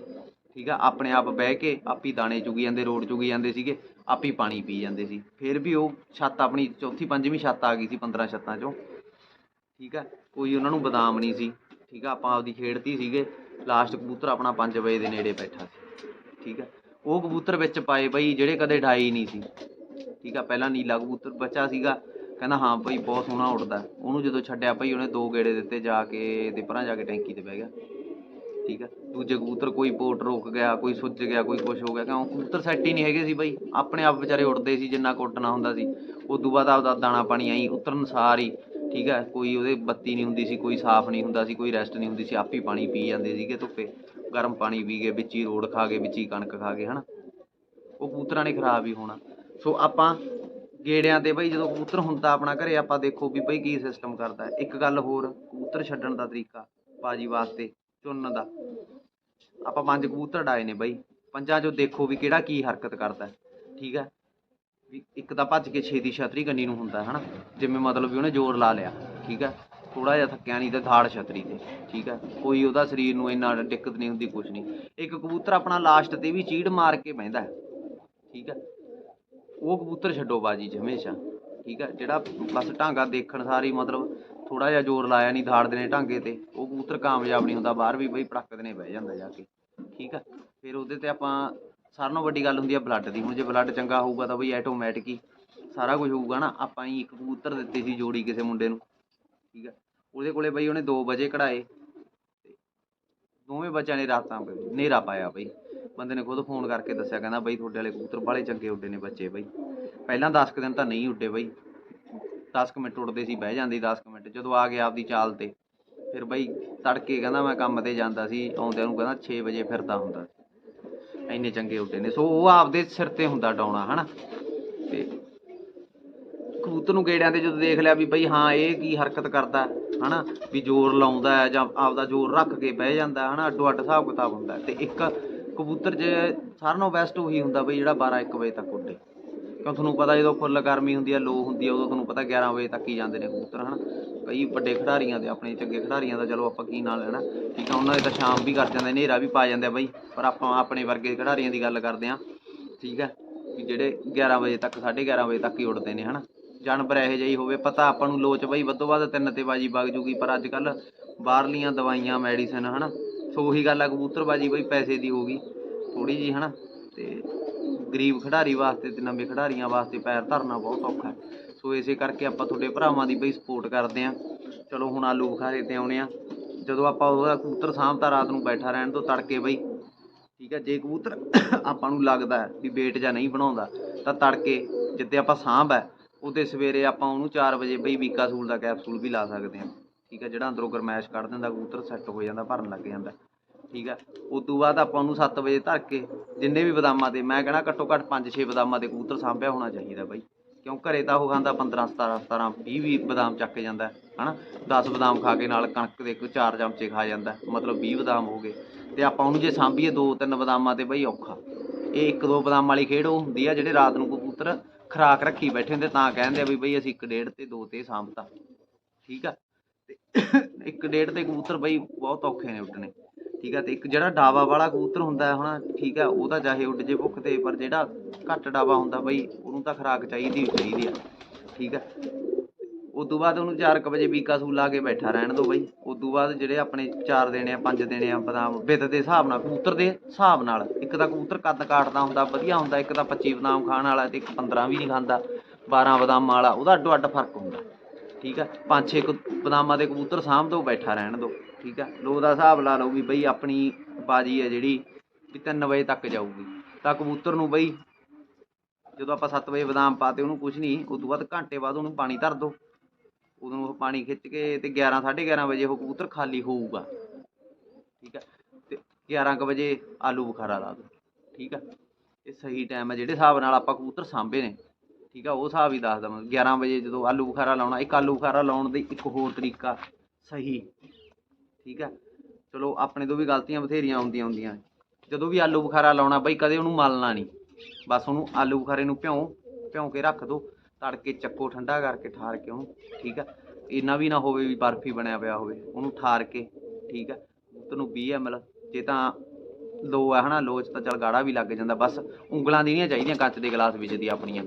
ਠੀਕ ਆ, ਆਪਣੇ ਆਪ ਬਹਿ ਕੇ ਆਪੀ ਦਾਣੇ ਚੁਗੀ ਜਾਂਦੇ ਰੋਡ ਚੁਗੀ ਜਾਂਦੇ ਸੀਗੇ, ਆਪੀ ਪਾਣੀ ਪੀ ਜਾਂਦੇ ਸੀ। ਫਿਰ ਵੀ ਉਹ ਛੱਤ ਆਪਣੀ ਚੌਥੀ, ਪੰਜਵੀਂ ਛੱਤ ਆ ਗਈ ਸੀ 15 ਛੱਤਾਂ ਚੋਂ। ਠੀਕ ਆ, ਕੋਈ ਉਹਨਾਂ ਨੂੰ ਬਦਾਮ ਨਹੀਂ ਸੀ। ਠੀਕ ਆ, ਆਪਾਂ ਆਪਦੀ ਖੇਡਤੀ ਸੀਗੇ ਲਾਸਟ ਕਬੂਤਰ ਆਪਣਾ 5 ਵਜੇ ਦੇ ਨੇੜੇ ਬੈਠਾ ਸੀ। ਠੀਕ ਆ, ਉਹ ਕਬੂਤਰ ਵਿੱਚ ਪਾਏ ਬਈ, ਜਿਹੜੇ ਕਦੇ ਡਾਈ ਨਹੀਂ ਸੀ। ਠੀਕ ਆ, ਪਹਿਲਾਂ ਨੀਲਾ ਕਬੂਤਰ ਬੱਚਾ ਸੀਗਾ ਕਹਿੰਦਾ, ਹਾਂ ਭਾਈ, ਬਹੁਤ ਸੋਹਣਾ ਉੱਡਦਾ। ਉਹਨੂੰ ਜਦੋਂ ਛੱਡਿਆ ਭਈ, ਉਹਨੇ ਦੋ ਗੇੜੇ ਦਿੱਤੇ ਜਾ ਕੇ ਤੇ ਪਰਾਂ ਜਾ ਕੇ ਟੈਂਕੀ ਤੇ ਬਹਿ ਗਿਆ। ਠੀਕ ਆ? ਦੂਜੇ ਕਬੂਤਰ ਕੋਈ ਪੋਟ ਰੋਕ ਗਿਆ, ਕੋਈ ਸੁੱਜ ਗਿਆ, ਕੋਈ ਕੁਛ ਹੋ ਗਿਆ। ਕਿਉਂ? ਕਬੂਤਰ ਸੈੱਟ ਹੀ ਨਹੀਂ ਹੈਗੇ ਸੀ ਬਈ ਆਪਣੇ ਆਪ ਵਿਚਾਰੇ ਉੱਡਦੇ ਸੀ, ਜਿੰਨਾ ਕੁੱਟਣਾ ਹੁੰਦਾ ਸੀ। ਉਦੋਂ ਬਾਅਦ ਆਪਦਾ ਦਾਣਾ ਪਾਣੀ ਆਈ, ਉਤਰਨ ਸਾਰ ਹੀ। ਠੀਕ ਹੈ ਕੋਈ ਉਹਦੇ ਬੱਤੀ ਨਹੀਂ ਹੁੰਦੀ ਸੀ, ਕੋਈ ਸਾਫ਼ ਨਹੀਂ ਹੁੰਦਾ ਸੀ, ਕੋਈ ਰੈਸਟ ਨਹੀਂ ਹੁੰਦੀ ਸੀ। ਆਪ ਹੀ ਪਾਣੀ ਪੀ ਜਾਂਦੇ ਸੀਗੇ ਧੁੱਪੇ। ਗਰਮ ਪਾਣੀ ਪੀ ਗਏ ਵਿੱਚ ਹੀ ਰੋੜ ਖਾ ਗਏ ਵਿੱਚ ਹੀ ਕਣਕ ਖਾ ਗਏ ਹਨਾ? ਉਹ ਕਬੂਤਰਾਂ ਨੇ ਖਰਾਬ ਹੀ ਹੋਣਾ। ਸੋ ਆਪਾਂ ਗੇੜਿਆਂ ਤੇ ਬਈ ਜਦੋਂ ਕਬੂਤਰ ਹੁੰਦਾ ਆਪਣਾ ਘਰੇ, ਆਪਾਂ ਦੇਖੋ ਵੀ ਬਈ ਕੀ ਸਿਸਟਮ ਕਰਦਾ ਇੱਕ ਗੱਲ ਹੋਰ, ਕਬੂਤਰ ਛੱਡਣ ਦਾ ਤਰੀਕਾ ਬਾਜੀ ਵਾਸਤੇ ਚੁਣਨ ਦਾ। ਆਪਾਂ ਪੰਜ ਕਬੂਤਰ ਡਾਏ ਨੇ ਬਈ। ਪੰਜਾਂ ਚੋਂ ਦੇਖੋ ਵੀ ਕਿਹੜਾ ਕੀ ਹਰਕਤ ਕਰਦਾ ਠੀਕ ਹੈ? ਵੀ ਇੱਕ ਤਾਂ ਭੱਜ ਕੇ ਛੇਤੀ ਛਤਰੀ ਕੰਨੀ ਨੂੰ ਹੁੰਦਾ ਹੈ, ਹਨਾ? ਜਿਵੇਂ ਮਤਲਬ ਵੀ ਉਹਨੇ ਜ਼ੋਰ ਲਾ ਲਿਆ, ਠੀਕ ਹੈ? ਥੋੜਾ ਜਿਹਾ ਥੱਕਿਆ ਨਹੀਂ ਤੇ ਧਾੜ ਛਤਰੀ ਤੇ, ਠੀਕ ਹੈ? ਕੋਈ ਉਹਦਾ ਸਰੀਰ ਨੂੰ ਇੰਨਾ ਦਿੱਕਤ ਨਹੀਂ ਹੁੰਦੀ ਕੁਝ ਨਹੀਂ। ਇੱਕ ਕਬੂਤਰ ਆਪਣਾ ਲਾਸਟ ਤੇ ਵੀ ਚੀੜ ਮਾਰ ਕੇ ਬਹਿੰਦਾ ਠੀਕ ਹੈ? ਉਹ ਕਬੂਤਰ ਛੱਡੋ ਬਾਜੀ 'ਚ ਹਮੇਸ਼ਾ। ਠੀਕ ਹੈ ਜਿਹੜਾ ਬਸ ਢਾਂਗਾ ਦੇਖਣ ਸਾਰੀ, ਮਤਲਬ ਥੋੜਾ ਜਿਹਾ ਜ਼ੋਰ ਲਾਇਆ ਨਹੀਂ ਧਾੜਦੇ ਨੇ ਢਾਂਗੇ ਤੇ, ਉਹ ਕਬੂਤਰ ਕਾਮਯਾਬ ਨਹੀਂ ਹੁੰਦਾ, ਬਾਹਰ ਵੀ ਬਈ ਪੜਕਦੇ ਨੇ ਬਹਿ ਜਾਂਦਾ ਜਾ ਕੇ। ਠੀਕ ਹੈ ਫਿਰ ਉਹਦੇ ਤੇ ਆਪਾਂ, ਸਾਰਿਆਂ ਨਾਲੋਂ ਵੱਡੀ ਗੱਲ ਹੁੰਦੀ ਹੈ ਬਲੱਡ ਦੀ। ਹੁਣ ਜੇ ਬਲੱਡ ਚੰਗਾ ਹੋਊਗਾ ਤਾਂ ਬਈ ਆਟੋਮੈਟਿਕ ਹੀ ਸਾਰਾ ਕੁਝ ਹੋਊਗਾ ਨਾ। ਆਪਾਂ ਹੀ ਇੱਕ ਕਬੂਤਰ ਦਿੱਤੀ ਸੀ ਜੋੜੀ ਕਿਸੇ ਮੁੰਡੇ ਨੂੰ। ਠੀਕ ਹੈ ਉਹਦੇ ਕੋਲੇ ਬਈ ਉਹਨੇ 2 ਵਜੇ ਕਢਾਏ ਦੋਵੇਂ ਬੱਚਿਆਂ ਨੇ ਰਾਤਾਂ ਨੇਰਾ ਪਾਇਆ ਬਈ। ਬੰਦੇ ਨੇ ਖੁਦ ਫੋਨ ਕਰਕੇ ਦੱਸਿਆ ਕਹਿੰਦਾ ਬਈ ਤੁਹਾਡੇ ਵਾਲੇ ਕਬੂਤਰ ਬਾਲੇ ਚੰਗੇ ਉੱਡੇ ਨੇ ਬੱਚੇ ਬਈ। ਪਹਿਲਾਂ 10 ਦਿਨ ਤਾਂ ਨਹੀਂ ਉੱਡੇ ਬਈ। 10 ਮਿੰਟ ਉੱਡਦੇ ਸੀ ਬਹਿ ਜਾਂਦੇ 10 ਮਿੰਟ। ਜਦੋਂ ਆ ਗਿਆ ਆਪਦੀ ਚਾਲ ਤੇ ਫਿਰ ਬਈ ਤੜਕੇ ਕਹਿੰਦਾ ਮੈਂ ਕੰਮ ਤੇ ਜਾਂਦਾ ਸੀ ਆਉਂਦਿਆਂ ਨੂੰ ਕਹਿੰਦਾ 6 ਵਜੇ ਫਿਰਦਾ ਹੁੰਦਾ ਇੰਨੇ ਚੰਗੇ ਉੱਡੇ ਨੇ। ਸੋ ਉਹ ਆਪਦੇ ਸਿਰ ਤੇ ਹੁੰਦਾ ਡਾਉਣਾ ਹਨਾ? ਤੇ ਕਬੂਤਰ ਨੂੰ ਗੇੜਿਆਂ ਤੇ ਜਦੋਂ ਦੇਖ ਲਿਆ ਵੀ ਬਈ ਹਾਂ ਇਹ ਕੀ ਹਰਕਤ ਕਰਦਾ ਹੈ, ਹਨਾ? ਵੀ ਜ਼ੋਰ ਲਾਉਂਦਾ ਜਾਂ ਆਪਦਾ ਜ਼ੋਰ ਰੱਖ ਕੇ ਬਹਿ ਜਾਂਦਾ ਹੈ, ਹਨਾ? ਅੱਡੋ ਅੱਡ ਹਿਸਾਬ ਕਿਤਾਬ ਹੁੰਦਾ। ਤੇ ਇੱਕ ਕਬੂਤਰ ਜੇ ਸਾਰਿਆਂ ਨਾਲੋਂ ਬੈਸਟ ਉਹੀ ਹੁੰਦਾ ਬਈ ਜਿਹੜਾ 12 1 ਵਜੇ ਤੱਕ ਉੱਡੇ। ਕਿਉਂ ਤੁਹਾਨੂੰ ਪਤਾ ਜਦੋਂ ਫੁੱਲ ਗਰਮੀ ਹੁੰਦੀ ਆ, ਲੋ ਹੁੰਦੀ ਹੈ ਉਦੋਂ ਤੁਹਾਨੂੰ ਪਤਾ 11 ਵਜੇ ਤੱਕ ਹੀ ਜਾਂਦੇ ਨੇ ਕਬੂਤਰ, ਹਨਾ? ਕਈ ਵੱਡੇ ਖਿਡਾਰੀਆਂ ਦੇ, ਆਪਣੇ ਚੰਗੇ ਖਿਡਾਰੀਆਂ ਦਾ, ਚਲੋ ਆਪਾਂ ਕੀ ਨਾਂ ਲੈਣਾ? ਠੀਕ ਆ, ਉਹਨਾਂ ਦੇ ਤਾਂ ਸ਼ਾਮ ਵੀ ਕਰ ਜਾਂਦੇ, ਹਨੇਰਾ ਵੀ ਪਾ ਜਾਂਦਾ ਬਈ, ਪਰ ਆਪਾਂ ਆਪਣੇ ਵਰਗੇ ਖਿਡਾਰੀਆਂ ਦੀ ਗੱਲ ਕਰਦੇ ਆ ਠੀਕ ਹੈ ਵੀ ਜਿਹੜੇ 11 ਵਜੇ ਤੱਕ 11:30 ਵਜੇ ਤੱਕ ਹੀ ਉੱਡਦੇ ਨੇ, ਹਨਾ? ਜਾਨਵਰ ਇਹੋ ਜਿਹੀ ਹੋਵੇ, ਪਤਾ ਆਪਾਂ ਨੂੰ ਲੋਚ ਬਈ, ਵੱਧੋ ਵੱਧ ਤਿੰਨ ਤੇ ਬਾਜੀ ਵਗ ਜੂਗੀ, ਪਰ ਅੱਜ ਕੱਲ ਬਾਹਰਲੀਆਂ ਦਵਾਈਆਂ ਮੈਡੀਸਨ ਹਨਾ? ਸੋ ਉਹੀ ਗੱਲ ਆ, ਕਬੂਤਰਬਾਜੀ ਬਈ ਪੈਸੇ ਦੀ ਹੋ ਗਈ ਥੋੜੀ ਜੀ ਹਨਾ? ਤੇ ਗਰੀਬ ਖਿਡਾਰੀ ਵਾਸਤੇ ਤੇ ਨਵੇਂ ਖਿਡਾਰੀਆਂ ਵਾਸਤੇ ਪੈਰ ਧਰਨਾ ਬਹੁਤ ਔਖਾ ਹੈ। ਸੋ ਇਸੇ ਕਰਕੇ ਆਪਾਂ ਤੁਹਾਡੇ ਭਰਾਵਾਂ ਦੀ ਬਈ ਸਪੋਰਟ ਕਰਦੇ ਆਂ ਚਲੋ, ਹੁਣ ਆਲੂ ਬੁਖਾਰੇ ਤੇ ਆਉਣੇ ਆ ਜਦੋਂ ਆਪਾਂ ਉਹਦਾ ਕਬੂਤਰ ਸਾਂਭਤਾ, ਰਾਤ ਨੂੰ ਬੈਠਾ ਰਹਿਣ ਤੋਂ ਤੜਕੇ ਬਈ। ਠੀਕ ਹੈ ਜੇ ਕਬੂਤਰ ਆਪਾਂ ਨੂੰ ਲੱਗਦਾ ਵੀ ਵੇਟ ਜਾਂ ਨਹੀਂ ਬਣਾਉਂਦਾ, ਤਾਂ ਤੜਕੇ ਜਿੱਤੇ ਆਪਾਂ ਸਾਂਭ ਹੈ, ਉਹਦੇ ਸਵੇਰੇ ਆਪਾਂ ਉਹਨੂੰ 4 ਵਜੇ ਬਈ ਵੀਕਾ ਸੂਲ ਦਾ ਕੈਪਸੂਲ ਵੀ ਲਾ ਸਕਦੇ ਹਾਂ। ਠੀਕ ਹੈ ਜਿਹੜਾ ਅੰਦਰੋਂ ਗਰਮੈਸ਼ ਕੱਢ ਦਿੰਦਾ, ਕਬੂਤਰ ਸੈੱਟ ਹੋ ਜਾਂਦਾ, ਭਰਨ ਲੱਗ ਜਾਂਦਾ। ਠੀਕ ਹੈ ਉਸ ਤੋਂ ਬਾਅਦ ਆਪਾਂ ਉਹਨੂੰ 7 ਵਜੇ ਧਰ ਕੇ ਜਿੰਨੇ ਵੀ ਬਦਾਮਾਂ ਤੇ ਮੈਂ ਕਹਿਣਾ ਘੱਟੋ ਘੱਟ 5-6 ਬਦਾਮਾਂ ਤੇ ਕਬੂਤਰ ਸਾਂਭਿਆ ਹੋਣਾ ਚਾਹੀਦਾ ਬਾਈ। ਕਿਉਂ ਘਰੇ ਤਾਂ ਉਹ ਖਾਂਦਾ 15 17 17 20 ਵੀ ਬਦਾਮ ਚੱਕ ਜਾਂਦਾ ਹੈ, ਹਨਾ? 10 ਬਦਾਮ ਖਾ ਕੇ ਨਾਲ ਕਣਕ ਦੇ ਕੋਈ 4 ਚਮਚੇ ਖਾ ਜਾਂਦਾ ਮਤਲਬ 20 ਬਦਾਮ ਹੋ ਗਏ। ਤੇ ਆਪਾਂ ਉਹਨੂੰ ਜੇ ਸਾਂਭੀਏ ਦੋ ਤਿੰਨ ਬਦਾਮਾਂ ਤੇ ਬਈ ਔਖਾ। ਇਹ ਇੱਕ ਦੋ ਬਦਾਮ ਵਾਲੀ ਖੇਡ ਉਹ ਹੁੰਦੀ ਆ ਜਿਹੜੇ ਰਾਤ ਨੂੰ ਕਬੂਤਰ ਖਰਾਕ ਰੱਖੀ ਬੈਠੇ ਹੁੰਦੇ ਤਾਂ ਕਹਿੰਦੇ ਆ ਵੀ ਬਈ ਅਸੀਂ ਇੱਕ ਡੇਢ ਤੇ ਦੋ ਤੇ ਸਾਂਭਤਾ। ਠੀਕ ਆ? ਤੇ ਇੱਕ ਡੇਢ ਤੇ ਕਬੂਤਰ ਬਈ ਬਹੁਤ ਔਖੇ ਨੇ ਉੱਡਣੇ ਠੀਕ ਆ, ਤੇ ਇੱਕ ਜਿਹੜਾ ਡਾਵਾ ਵਾਲਾ ਕਬੂਤਰ ਹੁੰਦਾ ਹੈ, ਹਨਾ, ਠੀਕ ਆ, ਉਹ ਤਾਂ ਚਾਹੇ ਉੱਡ ਜੇ ਭੁੱਖ ਤੇ, ਪਰ ਜਿਹੜਾ ਘੱਟ ਡਾਵਾ ਹੁੰਦਾ ਬਈ, ਉਹਨੂੰ ਤਾਂ ਖਰਾਕ ਚਾਹੀਦੀ ਚਾਹੀਦੀ ਆ, ਠੀਕ ਆ। ਉਸ ਤੋਂ ਬਾਅਦ ਉਹਨੂੰ 4 ਵਜੇ ਬੀਕਾ ਸੂ ਲਾ ਕੇ ਬੈਠਾ ਰਹਿਣ ਦੋ ਬਈ ਉਸ ਤੋਂ ਬਾਅਦ ਜਿਹੜੇ ਆਪਣੇ 4 ਦੇਣੇ ਆ 5 ਦੇਣੇ ਆ, ਬਦਾਮ ਬਿੱਤ ਦੇ ਹਿਸਾਬ ਨਾਲ, ਕਬੂਤਰ ਦੇ ਹਿਸਾਬ ਨਾਲ, ਇੱਕ ਤਾਂ ਕਬੂਤਰ ਕੱਦ ਕਾਟਦਾ ਹੁੰਦਾ, ਵਧੀਆ ਹੁੰਦਾ, ਇੱਕ ਤਾਂ 25 ਬਦਾਮ ਖਾਣ ਵਾਲਾ ਤੇ ਇੱਕ 15 ਵੀ ਨਹੀਂ ਖਾਂਦਾ 12 ਬਦਾਮਾਂ ਵਾਲਾ, ਉਹਦਾ ਅੱਡੋ ਅੱਡ ਫ਼ਰਕ ਹੁੰਦਾ। ਠੀਕ ਆ? ਪੰਜ ਛੇ ਕੁ ਬਦਾਮਾਂ ਦੇ ਕਬੂਤਰ ਸਾਂਭ ਦੋ, ਬੈਠਾ ਰਹਿਣ ਦੋ, ਠੀਕ ਆ? ਲੋ ਦਾ ਹਿਸਾਬ ਲਾ ਲਓ ਵੀ ਬਈ ਆਪਣੀ ਬਾਜੀ ਹੈ ਜਿਹੜੀ ਵੀ 3 ਵਜੇ ਤੱਕ ਜਾਊਗੀ। ਤਾਂ ਕਬੂਤਰ ਨੂੰ ਬਈ ਜਦੋਂ ਆਪਾਂ 7 ਵਜੇ ਬਦਾਮ ਪਾਤੇ, ਉਹਨੂੰ ਕੁਝ ਨਹੀਂ ਉਸ ਤੋਂ ਬਾਅਦ ਘੰਟੇ ਬਾਅਦ ਉਹਨੂੰ ਪਾਣੀ ਧਰ ਦੋ। ਉਦੋਂ ਉਹ ਪਾਣੀ ਖਿੱਚ ਕੇ ਤੇ 11 11:30 ਵਜੇ ਉਹ ਕਬੂਤਰ ਖਾਲੀ ਹੋਊਗਾ। ਠੀਕ ਆ? ਤੇ 11 ਕੁ ਵਜੇ ਆਲੂ ਬੁਖਾਰਾ ਲਾ ਦੋ। ਠੀਕ ਆ? ਇਹ ਸਹੀ ਟਾਈਮ ਹੈ ਜਿਹੜੇ ਹਿਸਾਬ ਨਾਲ ਆਪਾਂ ਕਬੂਤਰ ਸਾਂਭੇ ਨੇ। ਠੀਕ ਆ, ਉਹ ਹਿਸਾਬ ਹੀ ਦੱਸਦਾ ਮੈਂ 11 ਵਜੇ ਜਦੋਂ ਆਲੂ ਬੁਖਾਰਾ ਲਾਉਣਾ, ਇੱਕ ਆਲੂ ਬੁਖਾਰਾ ਲਾਉਣ ਦੇ ਇੱਕ ਹੋਰ ਤਰੀਕਾ ਸਹੀ, ਠੀਕ ਆ। ਚਲੋ, ਆਪਣੇ ਤੋਂ ਵੀ ਗਲਤੀਆਂ ਬਥੇਰੀਆਂ ਹੁੰਦੀਆਂ ਹੁੰਦੀਆਂ। ਜਦੋਂ ਵੀ ਆਲੂ ਬੁਖਾਰਾ ਲਾਉਣਾ ਬਈ, ਕਦੇ ਉਹਨੂੰ ਮਲਣਾ ਨਹੀਂ। ਬਸ ਉਹਨੂੰ ਆਲੂ ਬੁਖਾਰੇ ਨੂੰ ਭਿਉਂ ਭਿਉਂ ਕੇ ਰੱਖ ਦੋ, ਤੜਕੇ ਚੱਕੋ ਠੰਡਾ ਕਰਕੇ ਠਾਰ ਕੇ ਉਹਨੂੰ, ਠੀਕ ਆ। ਇੰਨਾ ਵੀ ਨਾ ਹੋਵੇ ਵੀ ਬਰਫੀ ਬਣਿਆ ਪਿਆ ਹੋਵੇ, ਉਹਨੂੰ ਠਾਰ ਕੇ, ਠੀਕ ਆ। ਤੈਨੂੰ 20 ml ਜੇ ਤਾਂ ਲੋ ਆ ਹਨਾ ਲੋ ਚ ਤਾਂ ਚਲ ਗਾੜਾ ਵੀ ਲੱਗ ਜਾਂਦਾ। ਬਸ ਉਂਗਲਾਂ ਦੀ ਨਹੀਂ ਚਾਹੀਦੀਆਂ ਕੱਚ ਦੇ ਗਲਾਸ ਵਿੱਚ ਦੀ ਆਪਣੀਆਂ।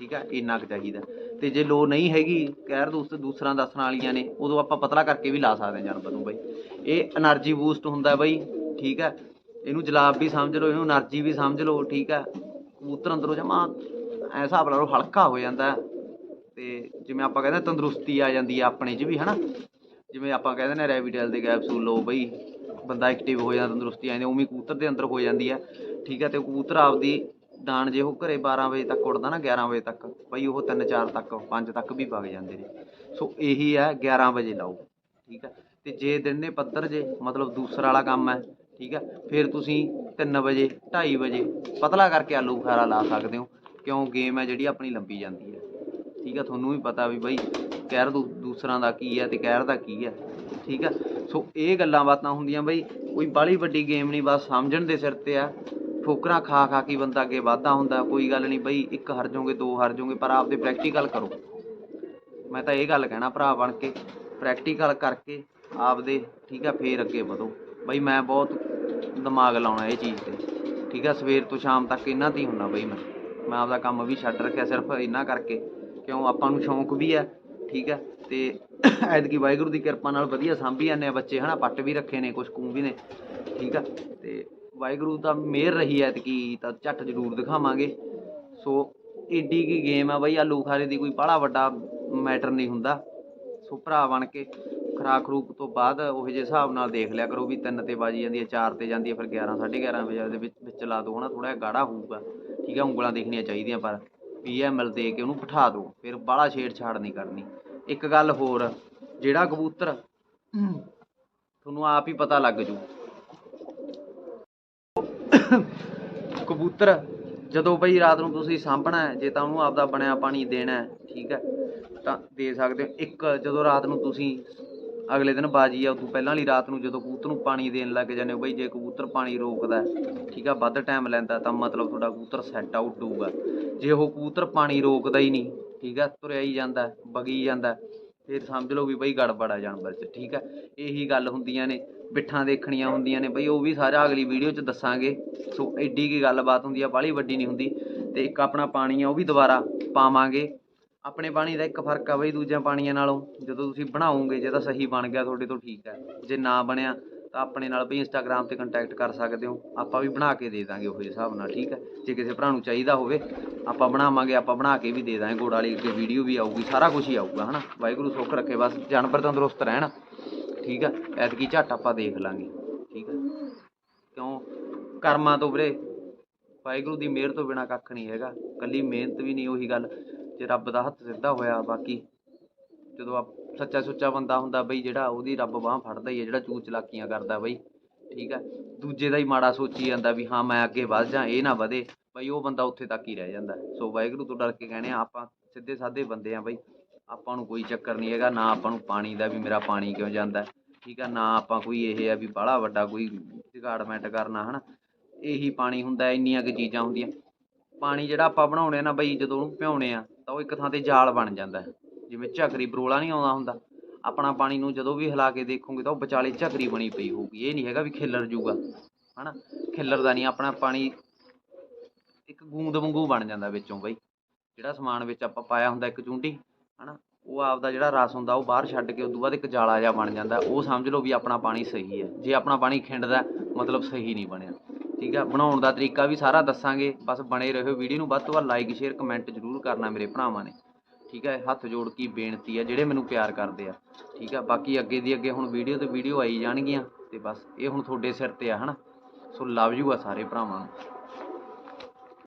ਠੀਕ ਹੈ ਇੰਨਾ ਕੁ ਚਾਹੀਦਾ। ਤੇ ਜੇ ਲੋ ਨਹੀਂ ਹੈਗੀ, ਕਹਿਰ ਦੋਸਤ ਦੂਸਰਾ ਦੱਸਣ ਵਾਲੀਆਂ ਨੇ, ਉਦੋਂ ਆਪਾਂ ਪਤਲਾ ਕਰਕੇ ਵੀ ਲਾ ਸਕਦੇ ਹਾਂ ਜਾਨਵਰ ਨੂੰ ਬਾਈ। ਇਹ એનર્ਜੀ ਬੂਸਟ ਹੁੰਦਾ ਬਾਈ, ਠੀਕ ਹੈ ਇਹਨੂੰ ਜਲਾਬ ਵੀ ਸਮਝ ਲਓ, ਇਹਨੂੰ એનર્ਜੀ ਵੀ ਸਮਝ ਲਓ, ਠੀਕ ਹੈ ਕਬੂਤਰ ਅੰਦਰੋਂ ਜਮਾ ਐ ਹਿਸਾਬ ਨਾਲ ਹਲਕਾ ਹੋ ਜਾਂਦਾ। ਤੇ ਜਿਵੇਂ ਆਪਾਂ ਕਹਿੰਦੇ ਤੰਦਰੁਸਤੀ ਆ ਜਾਂਦੀ ਹੈ ਆਪਣੇ 'ਚ ਵੀ, ਹਨਾ? ਜਿਵੇਂ ਆਪਾਂ ਕਹਿੰਦੇ ਨੇ ਰੈਵੀਡਲ ਦੇ ਕੈਪਸੂਲ ਲਓ ਬਈ, ਬੰਦਾ ਐਕਟਿਵ ਹੋ ਜਾਂਦਾ, ਤੰਦਰੁਸਤੀ ਆ ਜਾਂਦੀ ਉਵੇਂ ਕਬੂਤਰ ਦੇ ਅੰਦਰ ਹੋ ਜਾਂਦੀ ਹੈ ਠੀਕ ਹੈ ਤੇ ਕਬੂਤਰ ਆਪਦੀ ਡਾਣ ਜੇ ਉਹ ਘਰੇ 12 ਵਜੇ ਤੱਕ ਉੱਡਦਾ ਨਾ 11 ਵਜੇ ਤੱਕ, ਬਈ ਉਹ 3 4 ਤੱਕ 5 ਤੱਕ ਵੀ ਵਗ ਜਾਂਦੇ ਨੇ। ਸੋ ਇਹੀ ਹੈ 11 ਵਜੇ ਲਾਓ, ਠੀਕ ਹੈ? ਤੇ ਜੇ ਦਿਨ ਨੇ ਪੱਧਰ ਜੇ, ਮਤਲਬ ਦੂਸਰਾ ਵਾਲਾ ਕੰਮ ਹੈ, ਠੀਕ ਹੈ? ਫਿਰ ਤੁਸੀਂ 3 ਵਜੇ 2:30 ਵਜੇ, ਪਤਲਾ ਕਰਕੇ ਆਲੂ ਬੁਖਾਰਾ ਲਾ ਸਕਦੇ ਹੋ, ਕਿਉਂ ਗੇਮ ਹੈ ਜਿਹੜੀ ਆਪਣੀ ਲੰਬੀ ਜਾਂਦੀ ਹੈ। ਠੀਕ ਹੈ? ਤੁਹਾਨੂੰ ਵੀ ਪਤਾ ਵੀ ਬਈ ਕਹਿਰ ਦੂ, ਦੂਸਰਾਂ ਦਾ ਕੀ ਹੈ ਤੇ ਕਹਿਰ ਦਾ ਕੀ ਹੈ, ਠੀਕ ਹੈ? ਸੋ ਇਹ ਗੱਲਾਂ ਬਾਤਾਂ ਹੁੰਦੀਆਂ ਬਈ, ਕੋਈ ਬਾਹਲੀ ਵੱਡੀ ਗੇਮ ਨਹੀਂ, ਬਸ ਸਮਝਣ ਦੇ ਸਿਰ ਤੇ ਆ ਠੋਕਰਾਂ ਖਾ ਖਾ ਕੇ ਬੰਦਾ ਅੱਗੇ ਵਾਧਾ ਹੁੰਦਾ, ਕੋਈ ਗੱਲ ਨਹੀਂ ਬਈ, ਇੱਕ ਹਰ ਜਾਓਗੇ, ਦੋ ਹਰ ਜਾਓਗੇ, ਪਰ ਆਪਦੇ ਪ੍ਰੈਕਟੀਕਲ ਕਰੋ। ਮੈਂ ਤਾਂ ਇਹ ਗੱਲ ਕਹਿਣਾ ਭਰਾ ਬਣ ਕੇ ਪ੍ਰੈਕਟੀਕਲ ਕਰਕੇ ਆਪਦੇ, ਠੀਕ ਆ, ਫੇਰ ਅੱਗੇ ਵਧੋ। ਬਈ ਮੈਂ ਬਹੁਤ ਦਿਮਾਗ ਲਾਉਣਾ ਇਹ ਚੀਜ਼ ਤੇ, ਠੀਕ ਆ, ਸਵੇਰ ਤੋਂ ਸ਼ਾਮ ਤੱਕ ਇਹਨਾਂ ਤੇ ਹੀ ਹੁੰਨਾ ਬਈ ਮੈਂ। ਮੈਂ ਆਪਦਾ ਕੰਮ ਵੀ ਛੱਡ ਰੱਖਿਆ ਸਿਰਫ ਇਹਨਾਂ ਕਰਕੇ, ਕਿਉਂ ਆਪਾਂ ਨੂੰ ਸ਼ੌਂਕ ਵੀ ਹੈ, ਠੀਕ ਹੈ ਤੇ ਐਤਕੀ ਵਾਹਿਗੁਰੂ ਦੀ ਕਿਰਪਾ ਨਾਲ ਵਧੀਆ ਸਾਂਭੀ ਜਾਂਦੇ ਆ ਬੱਚੇ, ਹਨਾ, ਪੱਟ ਵੀ ਰੱਖੇ ਨੇ, ਕੁਛ ਕੂੰ ਵੀ ਨੇ, ਠੀਕ ਆ। ਵਾਹਿਗੁਰੂ ਦਾ ਮਿਹਰ ਰਹੀ ਐਤਕੀ ਤਾਂ ਝੱਟ ਜ਼ਰੂਰ ਦਿਖਾਵਾਂਗੇ। ਸੋ ਏਡੀ ਕੀ ਗੇਮ ਆ ਬਈ ਆਲੂ ਖਾਰੇ ਦੀ ਕੋਈ ਬੜਾ ਵੱਡਾ ਮੈਟਰ ਨਹੀਂ ਹੁੰਦਾ। ਸੋ ਭਰਾ ਬਣ ਕੇ ਖਰਾਕ ਖਰੂਕ ਤੋਂ ਬਾਅਦ ਉਹ ਜਿਹੇ ਹਿਸਾਬ ਨਾਲ ਦੇਖ ਲਿਆ ਕਰੋ ਵੀ ਤਿੰਨ ਤੇ ਬਾਜੀ ਜਾਂਦੀ ਹੈ ਚਾਰ ਤੇ ਜਾਂਦੀ ਹੈ ਫਿਰ 11 11:30 ਵਜੇ ਦੇ ਵਿੱਚ ਵਿੱਚ ਲਾ ਦੋ ਹਨਾ ਥੋੜਾ ਜਿਹਾ ਗਾੜਾ ਹੋਊਗਾ। ਠੀਕ ਹੈ ਉਂਗਲਾਂ ਦੇਖਣੀਆਂ ਚਾਹੀਦੀਆਂ ਪਰ 20 ml ਦੇ ਕੇ ਉਹਨੂੰ ਬਿਠਾ ਦਿਓ ਫਿਰ ਬਾਹਲਾ ਛੇੜਛਾੜ ਨਹੀਂ ਕਰਨੀ। ਇੱਕ ਗੱਲ ਹੋਰ ਜਿਹੜਾ ਕਬੂਤਰ ਤੁਹਾਨੂੰ ਆਪ ਹੀ ਪਤਾ ਲੱਗ ਜੂ ਕਬੂਤਰ, ਜਦੋਂ ਬਈ ਰਾਤ ਨੂੰ ਤੁਸੀਂ ਸਾਂਭਣਾ ਹੈ, ਜੇ ਤਾਂ ਉਹਨੂੰ ਆਪਦਾ ਬਣਿਆ ਪਾਣੀ ਦੇਣਾ ਹੈ, ਠੀਕ ਹੈ, ਤਾਂ ਦੇ ਸਕਦੇ ਹੋ। ਇੱਕ, ਜਦੋਂ ਰਾਤ ਨੂੰ ਤੁਸੀਂ ਅਗਲੇ ਦਿਨ ਬਾਜੀ ਆ, ਉਦੋਂ ਪਹਿਲਾਂ ਵਾਲੀ ਰਾਤ ਨੂੰ ਜਦੋਂ ਕਬੂਤਰ ਨੂੰ ਪਾਣੀ ਦੇਣ ਲੱਗ ਜਾਂਦੇ ਹੋ, ਬਈ ਜੇ ਕਬੂਤਰ ਪਾਣੀ ਰੋਕਦਾ ਠੀਕ ਆ, ਵੱਧ ਟਾਈਮ ਲੈਂਦਾ ਤਾਂ ਮਤਲਬ ਤੁਹਾਡਾ ਕਬੂਤਰ ਸੈੱਟ ਆਊਟ ਹੋਊਗਾ। ਜੇ ਉਹ ਕਬੂਤਰ ਪਾਣੀ ਰੋਕਦਾ ਹੀ ਨਹੀਂ, ਠੀਕ ਆ, ਤੁਰਿਆ ਹੀ ਜਾਂਦਾ ਬਗੀ ਜਾਂਦਾ ਫਿਰ ਸਮਝ ਲਓ ਵੀ ਬਈ ਗੜਬੜ ਆ ਜਾਨਵਰ 'ਚ, ਠੀਕ ਹੈ ਇਹੀ ਗੱਲ ਹੁੰਦੀਆਂ ਨੇ ਬਿੱਠਾਂ ਦੇਖਣੀਆਂ ਹੁੰਦੀਆਂ ਨੇ, ਬਈ ਉਹ ਵੀ ਸਾਰਾ ਅਗਲੀ ਵੀਡੀਓ 'ਚ ਦੱਸਾਂਗੇ। ਸੋ ਐਡੀ ਕੀ ਗੱਲਬਾਤ ਹੁੰਦੀ ਆ, ਬਾਹਲੀ ਵੱਡੀ ਨਹੀਂ ਹੁੰਦੀ। ਤੇ ਇੱਕ ਆਪਣਾ ਪਾਣੀ ਆ, ਉਹ ਵੀ ਦੁਬਾਰਾ ਪਾਵਾਂਗੇ। ਆਪਣੇ ਪਾਣੀ ਦਾ ਇੱਕ ਫ਼ਰਕ ਆ ਬਈ ਦੂਜਿਆਂ ਪਾਣੀਆਂ ਨਾਲੋਂ, ਜਦੋਂ ਤੁਸੀਂ ਬਣਾਓਗੇ, ਜੇ ਤਾਂ ਸਹੀ ਬਣ ਗਿਆ, ਤੁਹਾਡੇ ਤੋਂ ਠੀਕ ਹੈ ਜੇ ਨਾ ਬਣਿਆ ਤਾਂ ਆਪਣੇ ਨਾਲ ਵੀ ਇੰਸਟਾਗ੍ਰam ਤੇ ਕੰਟੈਕਟ ਕਰ ਸਕਦੇ ਹੋ। ਆਪਾਂ ਵੀ ਬਣਾ ਕੇ ਦੇ ਦਾਂਗੇ ਉਹ ਹਿਸਾਬ ਨਾਲ, ਠੀਕ ਹੈ? ਜੇ ਕਿਸੇ ਭਰਾ ਨੂੰ ਚਾਹੀਦਾ ਹੋਵੇ, ਆਪਾਂ ਬਣਾਵਾਂਗੇ, ਆਪਾਂ ਬਣਾ ਕੇ ਵੀ ਦੇ ਦਾਂਗੇ। ਗੋੜ ਵਾਲੀ ਅੱਗੇ ਵੀਡੀਓ ਵੀ ਆਊਗੀ, ਸਾਰਾ ਕੁਝ ਹੀ ਆਊਗਾ, ਹਨਾ? ਵਾਹਿਗੁਰੂ ਸੁੱਖ ਰੱਖੇ, ਬਸ ਜਾਨਵਰ ਤੰਦਰੁਸਤ ਰਹਿਣ, ਠੀਕ ਆ ਐਤਕੀ ਝੱਟ ਆਪਾਂ ਦੇਖ ਲਾਂਗੇ, ਠੀਕ ਆ ਕਿਉਂ? ਕਰਮਾਂ ਤੋਂ ਵੀਰੇ, ਵਾਹਿਗੁਰੂ ਦੀ ਮਿਹਰ ਤੋਂ ਬਿਨਾ ਕੱਖ ਨਹੀਂ ਹੈਗਾ। ਕੱਲੀ ਮਿਹਨਤ ਵੀ ਨਹੀਂ, ਉਹੀ ਗੱਲ। ਜੇ ਰੱਬ ਦਾ ਹੱਥ ਸਿੱਧਾ ਹੋਇਆ, ਬਾਕੀ ਜਦੋਂ ਆਪ ਸੱਚਾ ਸੁੱਚਾ ਬੰਦਾ ਹੁੰਦਾ ਬਈ ਜਿਹੜਾ ਉਹਦੀ ਰੱਬ ਬਾਹ ਫੜਦਾ ਹੀ ਹੈ, ਜਿਹੜਾ ਚੂ ਚਲਾਕੀਆਂ ਕਰਦਾ ਬਈ। ਠੀਕ ਹੈ? ਦੂਜੇ ਦਾ ਹੀ ਮਾੜਾ ਸੋਚੀ ਜਾਂਦਾ ਵੀ ਹਾਂ, ਮੈਂ ਅੱਗੇ ਵੱਧ ਜਾ, ਇਹ ਨਾ ਵਧੇ। ਬਈ ਉਹ ਬੰਦਾ ਉੱਥੇ ਤੱਕ ਹੀ ਰਹਿ ਜਾਂਦਾ। ਸੋ ਵਾਹਿਗੁਰੂ ਤੋਂ ਡਰ ਕੇ ਕਹਿੰਦੇ ਆ ਆਪਾਂ ਸਿੱਧੇ ਸਾਦੇ ਬੰਦੇ ਆ ਬਈ। ਆਪਾਂ ਨੂੰ ਕੋਈ ਚੱਕਰ ਨਹੀਂ ਹੈਗਾ, ਨਾ ਆਪਾਂ ਨੂੰ ਪਾਣੀ ਦਾ ਵੀ ਮੇਰਾ ਪਾਣੀ ਕਿਉਂ ਜਾਂਦਾ। ਠੀਕ ਆ ਨਾ ਆਪਾਂ ਕੋਈ ਇਹ ਆ ਵੀ ਬਾਹਲਾ ਵੱਡਾ ਕੋਈ ਜਗਾੜਮੈਂਟ ਕਰਨਾ, ਹਨਾ? ਇਹੀ ਪਾਣੀ ਹੁੰਦਾ, ਇੰਨੀਆਂ ਕੁ ਚੀਜ਼ਾਂ ਹੁੰਦੀਆਂ। ਪਾਣੀ ਜਿਹੜਾ ਆਪਾਂ ਬਣਾਉਣੇ ਆ ਨਾ ਬਈ, ਜਦੋਂ ਉਹਨੂੰ ਭਿਉਣੇ ਆ, ਤਾਂ ਉਹ ਇੱਕ ਥਾਂ ਤੇ ਜਾਲ ਬਣ ਜਾਂਦਾ। ਜਿਵੇਂ ਝਕਰੀ ਬਰੋਲਾ ਨਹੀਂ ਆਉਂਦਾ ਹੁੰਦਾ, ਆਪਣਾ ਪਾਣੀ ਨੂੰ ਜਦੋਂ ਵੀ ਹਿਲਾ ਕੇ ਦੇਖੋਗੇ ਤਾਂ ਉਹ ਵਿਚਾਲੇ ਝਕਰੀ ਬਣੀ ਪਈ ਹੋਊਗੀ। ਇਹ ਨਹੀਂ ਹੈਗਾ ਵੀ ਖਿੱਲਰ ਜੂਗਾ, ਹਨਾ? ਖਿੱਲਰਦਾ ਨਹੀਂ, ਆਪਣਾ ਪਾਣੀ ਇੱਕ ਗੂੰਦ ਵਾਂਗੂ ਬਣ ਜਾਂਦਾ ਵਿੱਚੋਂ ਬਈ। ਜਿਹੜਾ ਸਮਾਨ ਵਿੱਚ ਆਪਾਂ ਪਾਇਆ ਹੁੰਦਾ ਇੱਕ ਚੁੰਡੀ, ਹਨਾ? ਉਹ ਆਪਦਾ ਜਿਹੜਾ ਰਸ ਹੁੰਦਾ ਉਹ ਬਾਹਰ ਛੱਡ ਕੇ ਉਦੋਂ ਬਾਅਦ ਇੱਕ ਜਾਲਾ ਜਿਹਾ ਬਣ ਜਾਂਦਾ। ਉਹ ਸਮਝ ਲਓ ਵੀ ਆਪਣਾ ਪਾਣੀ ਸਹੀ ਹੈ। ਜੇ ਆਪਣਾ ਪਾਣੀ ਖਿੰਡਦਾ, ਮਤਲਬ ਸਹੀ ਨਹੀਂ ਬਣਿਆ। ਠੀਕ ਹੈ ਬਣਾਉਣ ਦਾ ਤਰੀਕਾ ਵੀ ਸਾਰਾ ਦੱਸਾਂਗੇ। ਬਸ ਬਣੇ ਰਹੋ ਵੀਡੀਓ ਨੂੰ। ਵੱਧ ਤੋਂ ਵੱਧ ਲਾਈਕ ਸ਼ੇਅਰ ਕਮੈਂਟ ਜ਼ਰੂਰ ਕਰਨਾ ਮੇਰੇ ਭਰਾਵਾਂ ਨੇ। ਠੀਕ ਹੈ, ਹੱਥ ਜੋੜ ਕੇ ਬੇਨਤੀ ਹੈ, ਜਿਹੜੇ ਮੈਨੂੰ ਪਿਆਰ ਕਰਦੇ ਆ। ਠੀਕ ਆ, ਬਾਕੀ ਅੱਗੇ ਦੀ ਅੱਗੇ ਹੁਣ ਵੀਡੀਓ ਤੇ ਵੀਡੀਓ ਆਈ ਜਾਣਗੀਆਂ ਤੇ ਬਸ ਇਹ ਹੁਣ ਤੁਹਾਡੇ ਸਿਰ ਤੇ ਆ, ਹਨਾ? ਸੋ ਲਵ ਯੂ ਆ ਸਾਰੇ ਭਰਾਵਾਂ ਨੂੰ।